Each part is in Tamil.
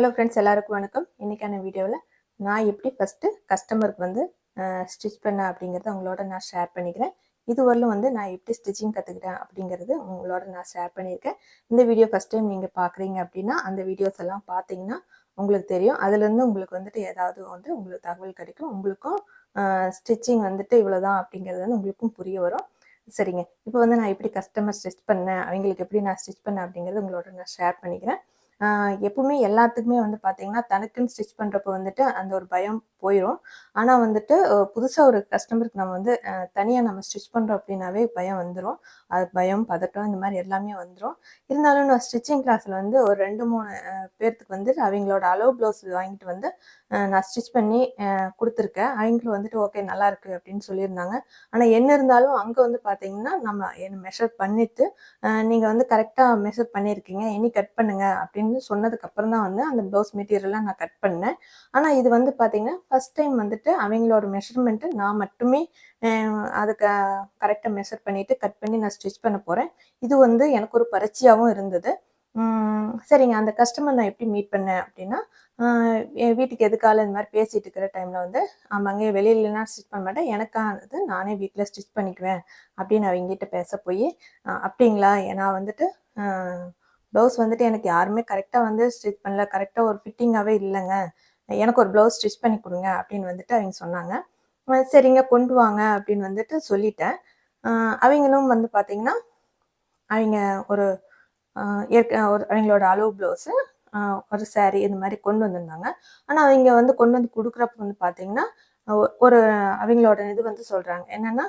ஹலோ ஃப்ரெண்ட்ஸ் எல்லாருக்கும் வணக்கம். இன்றைக்கான வீடியோவில் நான் எப்படி ஃபஸ்ட்டு கஸ்டமருக்கு வந்து ஸ்டிச் பண்ண அப்படிங்கிறத உங்களோட நான் ஷேர் பண்ணிக்கிறேன். இதுவரையிலும் வந்து நான் எப்படி ஸ்டிச்சிங் கற்றுக்கிட்டேன் அப்படிங்கிறது உங்களோட நான் ஷேர் பண்ணியிருக்கேன். இந்த வீடியோ ஃபஸ்ட் டைம் நீங்கள் பார்க்குறீங்க அப்படின்னா அந்த வீடியோஸ் எல்லாம் பார்த்தீங்கன்னா உங்களுக்கு தெரியும். அதுலேருந்து உங்களுக்கு வந்துட்டு ஏதாவது வந்து உங்களுக்கு தகவல் கிடைக்கும். உங்களுக்கும் ஸ்டிச்சிங் வந்துட்டு இவ்வளோதான் அப்படிங்கிறது வந்து உங்களுக்கும் புரிய வரும். சரிங்க. இப்போ வந்து நான் எப்படி கஸ்டமர் ஸ்டிச் பண்ணேன் அவங்களுக்கு எப்படி நான் ஸ்டிச் பண்ணேன் அப்படிங்கிறது உங்களோட நான் ஷேர் பண்ணிக்கிறேன். எப்பவுமே எல்லாத்துக்குமே வந்து பார்த்தீங்கன்னா தனக்குன்னு ஸ்டிச் பண்ணுறப்ப வந்துட்டு அந்த ஒரு பயம் போயிடும் ஆனால் வந்துட்டு புதுசாக ஒரு கஸ்டமருக்கு நம்ம வந்து தனியாக நம்ம ஸ்டிச் பண்ணுறோம் அப்படின்னாவே பயம் வந்துடும் அது பயம் பதட்டம் இந்த மாதிரி எல்லாமே வந்துடும் இருந்தாலும் நான் ஸ்டிச்சிங் கிளாஸில் வந்து ஒரு ரெண்டு மூணு பேர்த்துக்கு வந்து அவங்களோட அளவு ப்ளவுஸ் வாங்கிட்டு வந்து நான் ஸ்டிச் பண்ணி கொடுத்துருக்கேன். அவங்களும் வந்துட்டு ஓகே நல்லா இருக்கு அப்படின்னு சொல்லியிருந்தாங்க. ஆனால் என்ன இருந்தாலும் அங்கே வந்து பார்த்தீங்கன்னா நம்ம என்ன மெஷர் பண்ணிட்டு நீங்கள் வந்து கரெக்டாக மெஷர் பண்ணியிருக்கீங்க. இனி கட் பண்ணுங்க அப்படின்னு சொன்னதுக்கு அப்புறம் தான் வந்து அந்த ப்ளவுஸ் மெட்டீரியல்லாம் நான் கட் பண்ணேன். ஆனால் இது வந்து பார்த்தீங்கன்னா ஃபஸ்ட் டைம் வந்துட்டு அவங்களோட மெஷர்மெண்ட்டு நான் மட்டுமே அதுக்கு கரெக்டாக மெஷர் பண்ணிவிட்டு கட் பண்ணி நான் ஸ்டிச் பண்ண போகிறேன் இது வந்து எனக்கு ஒரு பரீட்சையாகவும் இருந்தது. சரிங்க. அந்த கஸ்டமர் நான் எப்படி மீட் பண்ணேன் அப்படின்னா என் வீட்டுக்கு எதுக்கால இந்த மாதிரி பேசிட்டு இருக்கிற டைமில் வந்து ஆமாங்க வெளியிலலாம் ஸ்டிச் பண்ண மாட்டேன். எனக்கானது நானே வீட்டில் ஸ்டிச் பண்ணிக்குவேன் அப்படின்னு அவங்ககிட்ட பேச போய் அப்படிங்களா? நான் வந்துட்டு ப்ளவுஸ் வந்துட்டு எனக்கு யாருமே கரெக்டாக வந்து ஸ்டிச் பண்ணல. கரெக்டாக ஒரு ஃபிட்டிங்காகவே இல்லைங்க. எனக்கு ஒரு ப்ளவுஸ் ஸ்டிச் பண்ணி கொடுங்க அப்படின்னு வந்துட்டு அவங்க சொன்னாங்க. சரிங்க கொண்டு வாங்க அப்படின்னு வந்துட்டு சொல்லிட்டேன். அவங்களும் வந்து பார்த்தீங்கன்னா அவங்க ஒரு ஏற்க ஒரு அவங்களோட அளவு ப்ளவுஸு ஒரு சாரீ இந்த மாதிரி கொண்டு வந்திருந்தாங்க. ஆனால் அவங்க வந்து கொண்டு வந்து கொடுக்குறப்ப வந்து பார்த்தீங்கன்னா ஒரு அவங்களோட இது வந்து சொல்கிறாங்க என்னென்னா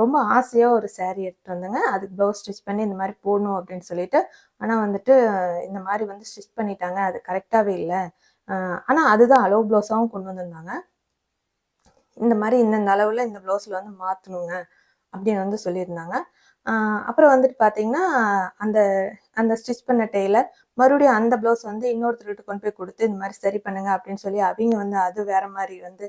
ரொம்ப ஆசையாக ஒரு saree எடுத்துட்டு வந்தேங்க. அதுக்கு ப்ளவுஸ் ஸ்டிச் பண்ணி இந்த மாதிரி போடணும் அப்படின்னு சொல்லிட்டு ஆனால் வந்துட்டு இந்த மாதிரி வந்து ஸ்டிச் பண்ணிட்டாங்க. அது கரெக்டாகவே இல்லை. ஆனால் அதுதான் அளவு ப்ளவுஸாகவும் கொண்டு வந்திருந்தாங்க. இந்த மாதிரி இந்தந்த அளவில் இந்த ப்ளவுஸில் வந்து மாற்றணுங்க அப்படின்னு வந்து சொல்லியிருந்தாங்க. அப்புறம் வந்துட்டு பார்த்தீங்கன்னா அந்த அந்த ஸ்டிச் பண்ண டெய்லர் மறுபடியும் அந்த ப்ளவுஸ் வந்து இன்னொருத்தர்கிட்ட கொண்டு போய் கொடுத்து இந்த மாதிரி சரி பண்ணுங்க அப்படின்னு சொல்லி அவங்க வந்து அது வேற மாதிரி வந்து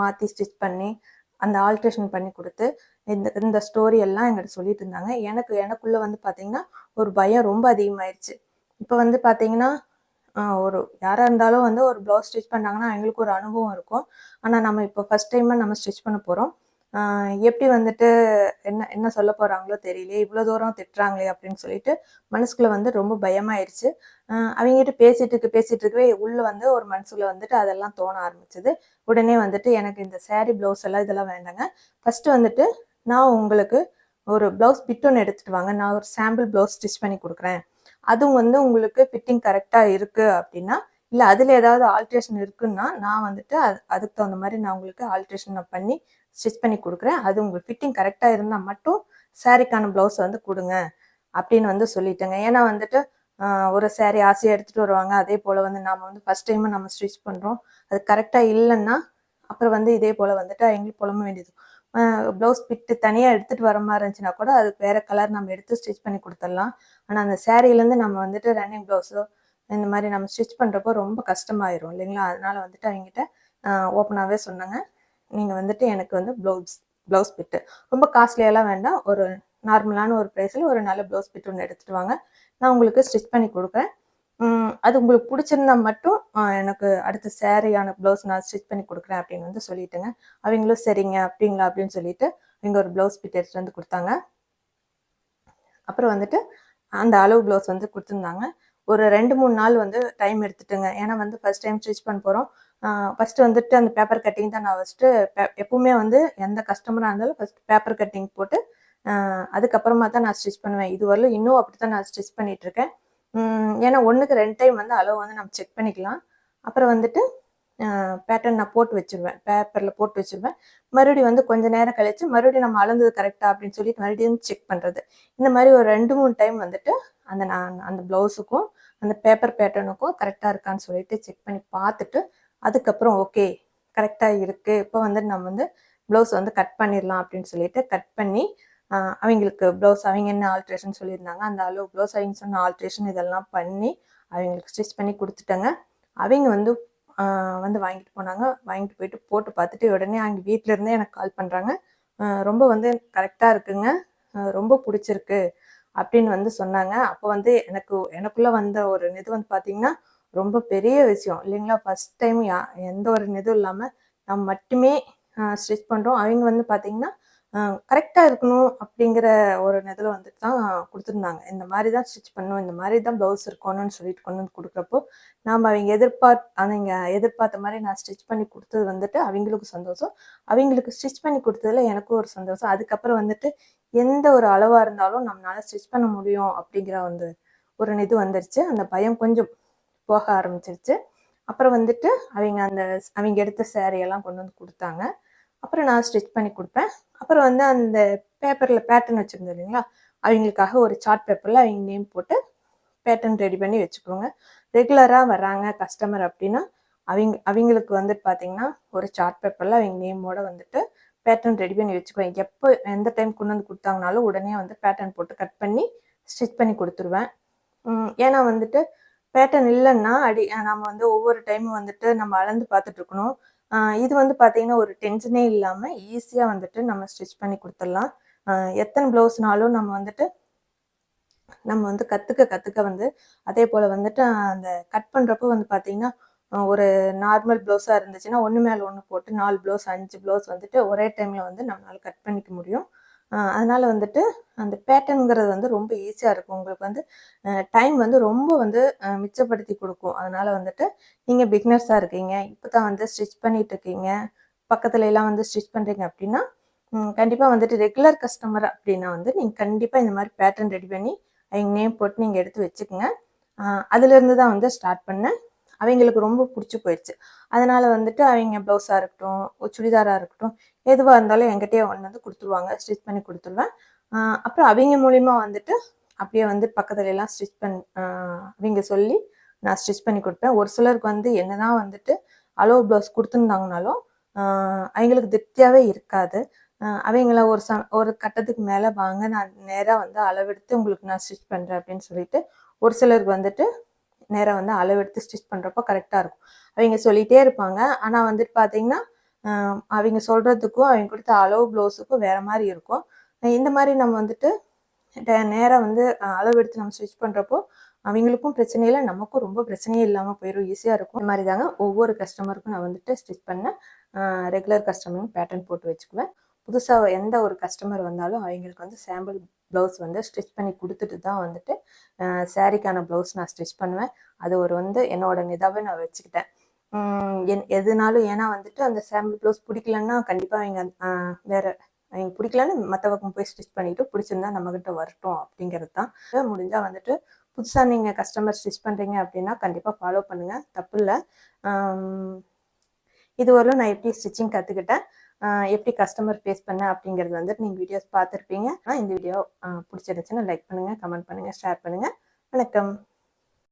மாற்றி ஸ்டிச் பண்ணி அந்த ஆல்ட்ரேஷன் பண்ணி கொடுத்து இந்த இந்த ஸ்டோரி எல்லாம் எங்கிட்ட சொல்லிட்டு இருந்தாங்க. எனக்கு எனக்குள்ளே வந்து பார்த்தீங்கன்னா ஒரு பயம் ரொம்ப அதிகமாயிருச்சு. இப்போ வந்து பார்த்தீங்கன்னா ஒரு யாராக இருந்தாலும் வந்து ஒரு ப்ளவுஸ் ஸ்டிச் பண்ணாங்கன்னா அவங்களுக்கு ஒரு அனுபவம் இருக்கும். ஆனால் நம்ம இப்போ ஃபஸ்ட் டைமாக நம்ம ஸ்டிச் பண்ண போகிறோம் எப்படி வந்துட்டு என்ன என்ன சொல்ல போகிறாங்களோ தெரியலையே இவ்வளோ தூரம் திட்டுறாங்களே அப்படின்னு சொல்லிட்டு மனசுக்குள்ளே வந்து ரொம்ப பயமாயிருச்சு. அவங்ககிட்ட பேசிட்டு இருக்கு பேசிட்டு இருக்கவே உள்ளே வந்து ஒரு மனசுக்குள்ளே வந்துட்டு அதெல்லாம் தோண ஆரம்பிச்சது. உடனே வந்துட்டு எனக்கு இந்த சேரீ ப்ளவுஸ் எல்லாம் இதெல்லாம் வேண்டாங்க. ஃபஸ்ட்டு வந்துட்டு நான் உங்களுக்கு ஒரு ப்ளவுஸ் பிட் ஒன்று எடுத்துகிட்டு வாங்க. நான் ஒரு சாம்பிள் ப்ளவுஸ் ஸ்டிச் பண்ணி கொடுக்குறேன். அதுவும் வந்து உங்களுக்கு ஃபிட்டிங் கரெக்டாக இருக்கு அப்படின்னா இல்லை அதில் ஏதாவது ஆல்ட்ரேஷன் இருக்குன்னா நான் வந்துட்டு அது அதுக்கு தகுந்த மாதிரி நான் உங்களுக்கு ஆல்ட்ரேஷன் நான் பண்ணி ஸ்டிச் பண்ணி கொடுக்குறேன். அது உங்களுக்கு ஃபிட்டிங் கரெக்டாக இருந்தால் மட்டும் சாரிக்கான ப்ளவுஸ் வந்து கொடுங்க அப்படின்னு வந்து சொல்லிட்டேங்க. ஏன்னா வந்துட்டு ஒரு சேரீ ஆசையாக எடுத்துகிட்டு வருவாங்க. அதே போல் வந்து நாம் வந்து ஃபஸ்ட் டைம் நம்ம ஸ்டிச் பண்ணுறோம் அது கரெக்டாக இல்லைன்னா அப்புறம் வந்து இதே போல் வந்துட்டு எங்களுக்கு புலம்ப வேண்டியது. ப்ளவுஸ் பிட்டு தனியாக எடுத்துகிட்டு வர மாதிரி இருந்துச்சுன்னா கூட அதுக்கு வேறு கலர் நம்ம எடுத்து ஸ்டிச் பண்ணி கொடுத்துடலாம். ஆனால் அந்த சேரீலேருந்து நம்ம வந்துட்டு ரன்னிங் ப்ளவுஸோ இந்த மாதிரி நம்ம ஸ்டிச் பண்ணுறப்போ ரொம்ப கஷ்டமாயிரும் இல்லைங்களா? அதனால் வந்துட்டு அவங்ககிட்ட ஓப்பனாகவே சொன்னாங்க. நீங்கள் வந்துட்டு எனக்கு வந்து ப்ளவுஸ் ப்ளவுஸ் பிட்டு ரொம்ப காஸ்ட்லியெல்லாம் வேண்டாம். ஒரு நார்மலான ஒரு ப்ரைஸில் ஒரு நல்ல ப்ளவுஸ் பிட் ஒன்று எடுத்துகிட்டு வாங்க. நான் உங்களுக்கு ஸ்டிச் பண்ணி கொடுக்குறேன். அது உங்களுக்கு பிடிச்சிருந்தா மட்டும் எனக்கு அடுத்த சேரீயான ப்ளவுஸ் நான் ஸ்டிச் பண்ணி கொடுக்குறேன் அப்படின்னு வந்து சொல்லிட்டுங்க. அவங்களும் சரிங்க அப்படிங்களா? அப்படின்னு சொல்லிட்டு அவங்க ஒரு ப்ளவுஸ் பிட் எடுத்துகிட்டு வந்து கொடுத்தாங்க. அப்புறம் வந்துட்டு அந்த அளவு ப்ளவுஸ் வந்து கொடுத்துருந்தாங்க. ஒரு ரெண்டு மூணு நாள் வந்து டைம் எடுத்துட்டுங்க. ஏன்னா வந்து ஃபர்ஸ்ட் டைம் ஸ்டிச் பண்ண போகிறோம் ஃபஸ்ட்டு வந்துட்டு அந்த பேப்பர் கட்டிங் தான் நான் ஃபஸ்ட்டு எப்பவுமே வந்து எந்த கஸ்டமராக இருந்தாலும் ஃபஸ்ட் பேப்பர் கட்டிங் போட்டு அதுக்கப்புறமா தான் நான் ஸ்டிச் பண்ணுவேன். இது வரலும் இன்னும் அப்படி தான் நான் ஸ்டிச் பண்ணிகிட்ருக்கேன் ஏன்னா ஒன்றுக்கு ரெண்டு டைம் வந்து அளவு வந்து நம்ம செக் பண்ணிக்கலாம். அப்புறம் வந்துட்டு பேட்டர்ன் நான் போட்டு வச்சிருவேன். பேப்பரில் போட்டு வச்சிருவேன். மறுபடியும் வந்து கொஞ்ச நேரம் கழித்து மறுபடியும் நம்ம அளந்தது கரெக்டாக அப்படின்னு சொல்லிட்டு மறுபடியும் செக் பண்ணுறது இந்த மாதிரி ஒரு ரெண்டு மூணு டைம் வந்துட்டு அந்த நான் அந்த ப்ளவுஸுக்கும் அந்த பேப்பர் பேட்டர்னுக்கும் கரெக்டாக இருக்கான்னு சொல்லிட்டு செக் பண்ணி பார்த்துட்டு அதுக்கப்புறம் ஓகே கரெக்டாக இருக்குது இப்போ வந்து நம்ம வந்து ப்ளவுஸ் வந்து கட் பண்ணிடலாம் அப்படின்னு சொல்லிட்டு கட் பண்ணி அவங்களுக்கு ப்ளவுஸ் அவங்க என்ன ஆல்ட்ரேஷன் சொல்லியிருந்தாங்க அந்த அளவு ப்ளவுஸ் அவங்க சொன்ன ஆல்ட்ரேஷன் இதெல்லாம் பண்ணி அவங்களுக்கு ஸ்டிச் பண்ணி கொடுத்துட்டேங்க. அவங்க வந்து வந்து வாங்கிட்டு போனாங்க. வாங்கிட்டு போயிட்டு போட்டு பார்த்துட்டு உடனே அவங்க வீட்ல இருந்தே எனக்கு கால் பண்ணுறாங்க ரொம்ப வந்து கரெக்டாக இருக்குங்க. ரொம்ப பிடிச்சிருக்கு அப்படின்னு வந்து சொன்னாங்க. அப்போ வந்து எனக்கு எனக்குள்ள வந்த ஒரு இது வந்து பார்த்தீங்கன்னா ரொம்ப பெரிய விஷயம். இல்லைங்களா? ஃபர்ஸ்ட் டைம் யா எந்த ஒரு இதுவும் இல்லாமல் நம்ம மட்டுமே ஸ்டிச் பண்ணுறோம் அவங்க வந்து பார்த்தீங்கன்னா கரெக்டாக இருக்கணும் அப்படிங்கிற ஒரு இதில் வந்துட்டு தான் கொடுத்துருந்தாங்க. இந்த மாதிரி தான் ஸ்டிச் பண்ணணும் இந்த மாதிரி தான் ப்ளவுஸ் இருக்கணும்னு சொல்லிட்டு கொண்டு வந்து கொடுக்குறப்போ நாம் அவங்க எதிர்பார்த் அவங்க எதிர்பார்த்த மாதிரி நான் ஸ்டிச் பண்ணி கொடுத்தது வந்துட்டு அவங்களுக்கு சந்தோஷம். அவங்களுக்கு ஸ்டிச் பண்ணி கொடுத்ததுல எனக்கும் ஒரு சந்தோஷம். அதுக்கப்புறம் வந்துட்டு எந்த ஒரு அளவாக இருந்தாலும் நம்மளால ஸ்டிச் பண்ண முடியும் அப்படிங்கிற வந்து ஒரு இது வந்துருச்சு. அந்த பயம் கொஞ்சம் போக ஆரம்பிச்சிருச்சு. அப்புறம் வந்துட்டு அவங்க அந்த அவங்க எடுத்த சேரீயெல்லாம் கொண்டு வந்து கொடுத்தாங்க. அப்புறம் நான் ஸ்டிச் பண்ணி கொடுப்பேன். அப்புறம் வந்து அந்த பேப்பரில் பேட்டர்ன் வச்சுருந்தோம் இல்லைங்களா? அவங்களுக்காக ஒரு சார்ட் பேப்பரில் அவங்க நேம் போட்டு பேட்டர்ன் ரெடி பண்ணி வச்சுக்கோங்க. ரெகுலராக வர்றாங்க கஸ்டமர் அப்படின்னா அவங்க அவங்களுக்கு வந்துட்டு பார்த்தீங்கன்னா ஒரு சார்ட் பேப்பரில் அவங்க நேமோட வந்துட்டு பேட்டர்ன் ரெடி பண்ணி வச்சுக்குவேன். எப்போ எந்த டைம் கொண்டு வந்து கொடுத்தாங்கனாலும் உடனே வந்து பேட்டர்ன் போட்டு கட் பண்ணி ஸ்டிச் பண்ணி கொடுத்துருவேன். ஏன்னா வந்துட்டு பேட்டர்ன் இல்லைன்னா அடி நம்ம வந்து ஒவ்வொரு டைமும் வந்துட்டு நம்ம அளந்து பார்த்துட்டு இருக்கணும். இது வந்து பார்த்தீங்கன்னா ஒரு டென்ஷனே இல்லாமல் ஈஸியாக வந்துட்டு நம்ம ஸ்டிச் பண்ணி கொடுத்துடலாம். எத்தனை ப்ளவுஸ்னாலும் நம்ம வந்துட்டு நம்ம வந்து கற்றுக்க கற்றுக்க வந்து அதே போல் வந்துட்டு அந்த கட் பண்ணுறப்போ வந்து பார்த்திங்கன்னா ஒரு நார்மல் ப்ளவுஸாக இருந்துச்சுன்னா ஒன்று மேலே ஒன்று போட்டு நாலு ப்ளவுஸ் அஞ்சு ப்ளவுஸ் வந்துட்டு ஒரே டைமில் வந்து நம்மளால் கட் பண்ணிக்க முடியும். அதனால் வந்துட்டு அந்த பேட்டர்னுங்கிறது வந்து ரொம்ப ஈஸியாக இருக்கும். உங்களுக்கு வந்து டைம் வந்து ரொம்ப வந்து மிச்சப்படுத்தி கொடுக்கும். அதனால் வந்துட்டு நீங்கள் பிக்னர்ஸாக இருக்கீங்க. இப்போ தான் வந்து ஸ்டிச் பண்ணிகிட்டு இருக்கீங்க பக்கத்துல எல்லாம் வந்து ஸ்டிச் பண்ணுறீங்க அப்படின்னா கண்டிப்பாக வந்துட்டு ரெகுலர் கஸ்டமர் அப்படின்னா வந்து நீங்கள் கண்டிப்பாக இந்த மாதிரி பேட்டர்ன் ரெடி பண்ணி அவங்க நேம் போட்டு நீங்கள் எடுத்து வச்சுக்கோங்க. அதுலேருந்து தான் வந்து ஸ்டார்ட் பண்ணேன். அவங்களுக்கு ரொம்ப பிடிச்சி போயிடுச்சு. அதனால் வந்துட்டு அவங்க ப்ளவுஸாக இருக்கட்டும் சுடிதாராக இருக்கட்டும் எதுவாக இருந்தாலும் என்கிட்டயே ஒன்று வந்து கொடுத்துருவாங்க ஸ்டிச் பண்ணி கொடுத்துருவேன். அப்புறம் அவங்க மூலிமா வந்துட்டு அப்படியே வந்து பக்கத்துல எல்லாம் ஸ்டிச் பண் அவங்க சொல்லி நான் ஸ்டிச் பண்ணி கொடுப்பேன். ஒரு சிலருக்கு வந்து என்னதான் வந்துட்டு அலோ ப்ளவுஸ் கொடுத்துருந்தாங்கனாலும் அவங்களுக்கு திருப்தியாகவே இருக்காது. அவங்கள ஒரு ச ஒரு கட்டத்துக்கு மேலே வாங்க நான் நேராக வந்து அளவெடுத்து உங்களுக்கு நான் ஸ்டிச் பண்ணுறேன் அப்படின்னு சொல்லிட்டு ஒரு சிலருக்கு வந்துட்டு நேராக வந்து அளவெடுத்து ஸ்டிச் பண்ணுறப்போ கரெக்டாக இருக்கும். அவங்க சொல்லிகிட்டே இருப்பாங்க. ஆனால் வந்துட்டு பார்த்தீங்கன்னா அவங்க சொல்கிறதுக்கும் அவங்க கொடுத்த அளவு ப்ளவுஸுக்கும் வேறு மாதிரி இருக்கும். இந்த மாதிரி நம்ம வந்துட்டு நேராக வந்து அளவு எடுத்து நம்ம ஸ்டிச் பண்ணுறப்போ அவங்களுக்கும் பிரச்சனை இல்லை நமக்கும் ரொம்ப பிரச்சனையே இல்லாமல் போயிடும் ஈஸியாக இருக்கும். இந்த மாதிரி தாங்க ஒவ்வொரு கஸ்டமருக்கும் நான் வந்துட்டு ஸ்டிச் பண்ண ரெகுலர் கஸ்டமரும் பேட்டர்ன் போட்டு வச்சுக்குவேன். புதுசாக எந்த ஒரு கஸ்டமர் வந்தாலும் அவங்களுக்கு வந்து சாம்பிள் ப்ளவுஸ் வந்து ஸ்டிச் பண்ணி கொடுத்துட்டு தான் வந்துட்டு சாரிக்கான ப்ளவுஸ் நான் ஸ்டிச் பண்ணுவேன். அது ஒரு வந்து என்னோட நிதாவை நான் வச்சுக்கிட்டேன். என் எதுனாலும் ஏன்னா வந்துட்டு அந்த சாம்பிள் ப்ளவுஸ் பிடிக்கலன்னா கண்டிப்பாக அவங்க வேற அவங்க பிடிக்கலன்னு மற்றவங்க போய் ஸ்டிச் பண்ணிட்டு பிடிச்சிருந்தா நம்மக்கிட்ட வரட்டும் அப்படிங்கிறது தான். முடிஞ்சால் வந்துட்டு புதுசாக நீங்கள் கஸ்டமர் ஸ்டிச் பண்ணுறீங்க அப்படின்னா கண்டிப்பாக ஃபாலோ பண்ணுங்கள் தப்பு இல்லை. இதுவரையிலும் நான் எப்படி ஸ்டிச்சிங் கற்றுக்கிட்டேன் எப்படி கஸ்டமர் ஃபேஸ் பண்ணேன் அப்படிங்கிறது வந்துட்டு நீங்கள் வீடியோஸ் பார்த்துருப்பீங்க. இந்த வீடியோ பிடிச்சிருந்துச்சுன்னா லைக் பண்ணுங்கள் கமெண்ட் பண்ணுங்கள் ஷேர் பண்ணுங்கள் வணக்கம்.